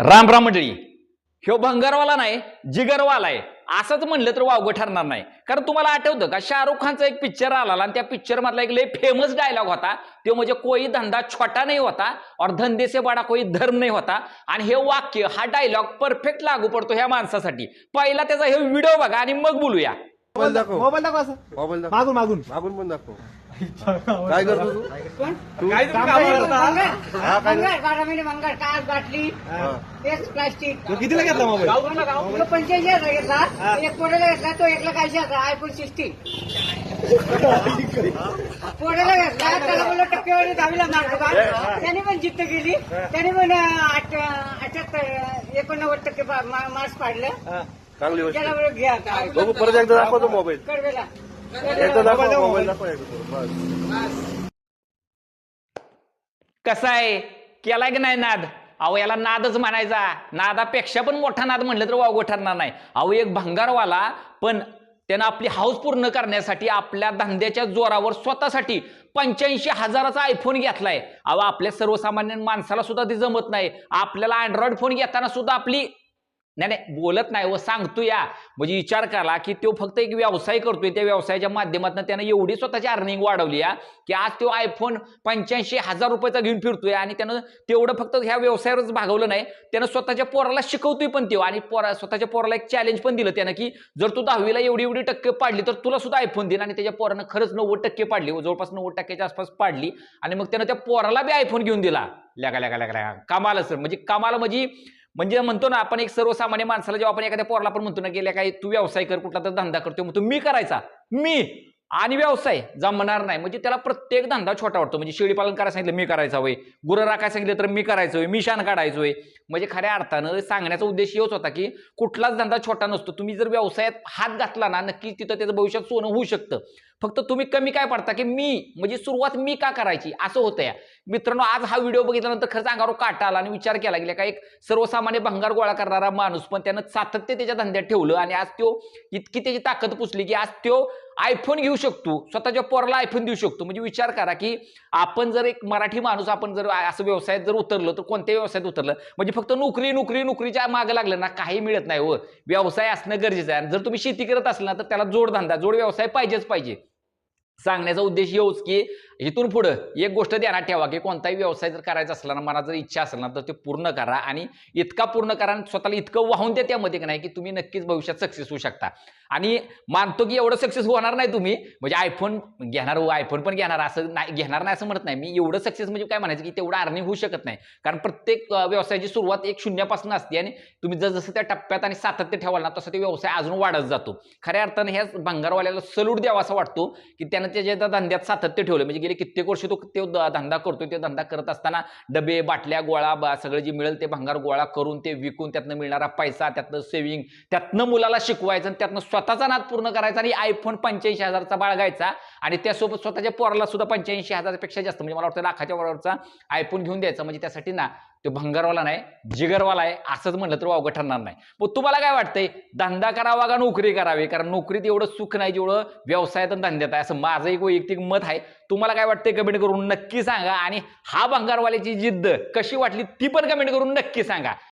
राम राम मंडळी. ह्यो भंगारवाला नाही जिगरवाला आहे. असंच म्हणलं तर वावगं ठरणार नाही. कारण तुम्हाला आठवतं का शाहरुख खानचा एक पिक्चर आला आणि त्या पिक्चर मधला एक लय फेमस डायलॉग होता. तो म्हणजे कोई धंदा छोटा नाही होता और धंदे से बडा कोई धर्म नाही होता. आणि हे वाक्य हा डायलॉग परफेक्ट लागू पडतो ह्या माणसासाठी. पहिला त्याचा हे व्हिडिओ बघा आणि मग बोलूया. मोबाईल दाखव. मोबाईल दाखव असं. मोबाईल दाखव मागून मागून. मागून पण दाखव. काय करतो तू? काय तुम्ही काम करता? हा, काय मंगळ बारामहिने मंगळ काच बाटली हा. तेच प्लास्टिक तो कितीला घेतला मोबाईल? तो घेतला. एक पोटाला घेतला तो एक लाख ऐंशी हजार. आयफोन सिक्स्टीन पोटाला घेतला त्याला बोललो टक्केवारी दहावीला मार्क त्याने पण जिद्द केली. त्याने पण अठ्याहत्तर एकोणनव्वद टक्के मार्क्स पाडलं. चांगली गोष्ट. त्याला बोललो घ्या बघू परत एकदा दाखव तो मोबाईल. कडवेला. कसा आहे? केलाय की नाही नाद? अहो याला नादच म्हणायचा. नादापेक्षा पण मोठा नाद म्हटलं तर वावगो ठरणार नाही. अहो एक भंगारवाला पण त्यानं आपली हाऊस पूर्ण करण्यासाठी आपल्या धंद्याच्या जोरावर स्वतःसाठी पंच्याऐंशी हजाराचा आयफोन घेतलाय. अहो आपल्या सर्वसामान्य माणसाला सुद्धा ते जमत नाही. आपल्याला अँड्रॉइड फोन घेताना सुद्धा आपली नाही नाही बोलत नाही व सांगतो या म्हणजे विचार करा की तो फक्त एक व्यवसाय करतोय. त्या व्यवसायाच्या माध्यमातून त्यानं एवढी स्वतःची अर्निंग वाढवली या की आज तो आयफोन पंच्याऐंशी हजार रुपयाचा घेऊन फिरतोय आणि त्यानं तेवढं फक्त ह्या व्यवसायावरच भागवलं नाही. त्यानं स्वतःच्या पोराला शिकवतोय पण तो आणि पोरा स्वतःच्या पोराला एक चॅलेंज पण दिलं त्यानं की जर तू दहावीला एवढी एवढी टक्के पाडली तर तुला सुद्धा आयफोन देईन आणि त्याच्या पोरानं खरंच नव्वद टक्के पाडली जवळपास नव्वद टक्क्याच्या आसपास पाडली आणि मग त्यानं त्या पोराला बी आयफोन घेऊन दिला. लगा लगा लगा लगा. कामाला सर म्हणजे कामाला म्हणजे म्हणजे म्हणतो ना आपण एक सर्वसामान्य माणसाला जेव्हा आपण एखाद्या पोराला पण म्हणतो ना गेल्या काही तू व्यवसाय कर कुठला तर धंदा करतो म्हणतो मी करायचा. मी? आणि व्यवसाय जमणार नाही. म्हणजे त्याला प्रत्येक धंदा छोटा वाटतो. म्हणजे शेळी पालन करायला सांगितलं मी करायचा होय. गुरं राखायला सांगितलं तर मी करायचं होय. मी शान काढायचोय म्हणजे खऱ्या अर्थानं सांगण्याचा उद्देश हेच होता की कुठलाच धंदा छोटा नसतो. तुम्ही जर व्यवसायात हात घातला ना नक्कीच तिथं त्याचं भविष्यात सोनं होऊ शकतं. फक्त तुम्ही कमी काय पडता की मी म्हणजे सुरुवात मी का करायची? असं होतं या. मित्रांनो आज हा व्हिडिओ बघितल्यानंतर खरंच अंगावर काटा आला आणि विचार केला गेला का एक सर्वसामान्य भंगार गोळा करणारा माणूस पण त्यानं सातत्य त्याच्या धंद्यात ठेवलं आणि आज तो इतकी त्याची ताकद पुसली की आज तो आयफोन घेऊ शकतो स्वतःच्या पोराला आयफोन देऊ शकतो. म्हणजे विचार करा की आपण जर एक मराठी माणूस आपण जर असं व्यवसायात जर उतरलं तर कोणत्या व्यवसायात उतरलं? म्हणजे फक्त नोकरी नोकरी नोकरीच्या मागे लागलं ना काही मिळत नाही हो. व्यवसाय असणं गरजेचं आहे. आणि जर तुम्ही शेती करत असाल ना तर त्याला जोडधंदा जोड व्यवसाय पाहिजेच पाहिजे. सांगण्याचा उद्देश येऊच की इथून पुढं एक गोष्ट ध्यानात ठेवा की कोणताही व्यवसाय जर करायचा असला ना मनात जर इच्छा असेल ना तर ते पूर्ण करा आणि इतका पूर्ण करा आणि स्वतःला इतकं वाहून द्या त्यामध्ये की नाही की तुम्ही नक्कीच भविष्यात सक्सेस होऊ शकता. आणि मानतो की एवढं सक्सेस होणार नाही तुम्ही म्हणजे आयफोन घेणार हो आयफोन पण घेणार असं नाही घेणार नाही असं म्हणत नाही. मी एवढं सक्सेस म्हणजे काय म्हणायचं की तेवढं अर्निंग होऊ शकत नाही. कारण प्रत्येक व्यवसायाची सुरुवात एक शून्यापासून असते आणि तुम्ही जर जसं त्या टप्प्यात आणि सातत्य ठेवाल ना तसं ते व्यवसाय अजून वाढत जातो. खऱ्या अर्थानं ह्या भंगारवाल्याला सल्यूट द्यावा असं वाटतो की त्यानं त्याच्या त्या धंद्यात सातत्य ठेवलं म्हणजे गेले कित्येक वर्ष तो तो द- धंदा करतोय ते धंदा करत असताना डबे बाटल्या गोळा बा- सगळं जे मिळेल ते भंगार गोळा करून ते विकून त्यातनं मिळणारा पैसा त्यातनं सेव्हिंग त्यातनं मुलाला शिकवायचं आणि त्यातनं स्वतःचा नाद पूर्ण करायचा आणि आयफोन पंच्याऐंशी हजारचा बाळगायचा आणि त्यासोबत स्वतःच्या पोराला सुद्धा पंच्याऐंशी हजारापेक्षा जास्त म्हणजे मला वाटतं लाखाच्या वरचा आयफोन घेऊन द्यायचा. म्हणजे त्यासाठी ना तो भंगारवाला नाही जिगरवाला आहे असंच म्हणलं तर वावगं ठरणार नाही. मग तुम्हाला काय वाटतंय? धंदा करावा का नोकरी करावी? कारण नोकरीत एवढं सुख नाही जेवढं व्यवसायात धंद्यात आहे. असं माझं एक वैयक्तिक मत आहे. तुम्हाला काय वाटतंय? कमेंट करून नक्की सांगा. आणि हा भंगारवाल्याची जिद्द कशी वाटली ती पण कमेंट करून नक्की सांगा.